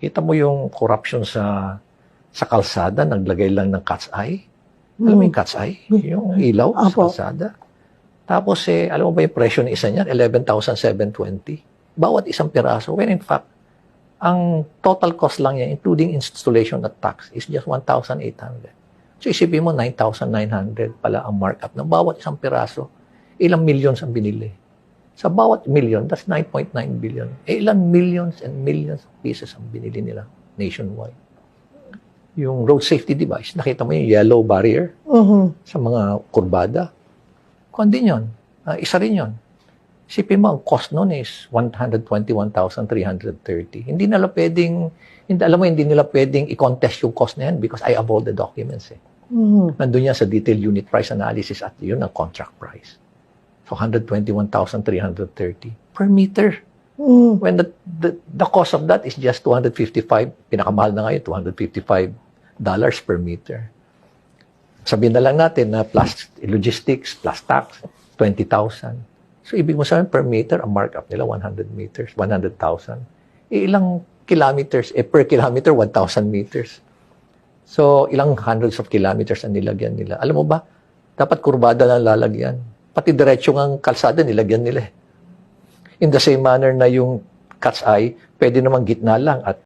Kita mo yung corruption sa sa kalsada, naglagay lang ng cat's eye. Alam mo yung cat's eye? Yung ilaw sa Apo. kalsada. Tapos, eh, alam mo ba yung presyo ng isa niyan? 11,720. Bawat isang piraso. When in fact, ang total cost lang niya, including installation at tax, is just 1,800. So, isipin mo, 9,900 pala ang markup ng bawat isang piraso. Ilang millions ang binili. Sa bawat million, that's 9.9 billion. Eh, ilang millions and millions of pieces ang binili nila nationwide. Yung road safety device, nakita mo yung yellow barrier Mhm. sa mga kurbada. Kundi yun. Ah, isa rin yun. Isipin mo, ang cost nun is 121,330. Hindi nila pwedeng, hindi, alam mo, hindi nila pwedeng i-contest yung cost na yan because I have all the documents eh. Mhm. Nandun yan sa detailed unit price analysis at yun ang contract price. So, 121,330 per meter. Mhm. When the, the, the cost of that is just 255, pinakamahal na ngayon, 255 dollars per meter. Sabihin na lang natin na plus logistics, plus tax, 20,000. So, ibig mo sabihin per meter, ang markup nila 100 meters, 100,000. Eh, ilang kilometers? Eh, per kilometer, 1,000 meters. So, ilang hundreds of kilometers ang nilagyan nila. Alam mo ba, dapat kurbada lang lalagyan. Pati diretso ng kalsada, nilagyan nila eh. In the same manner na yung cat's eye, pwede namang gitna lang at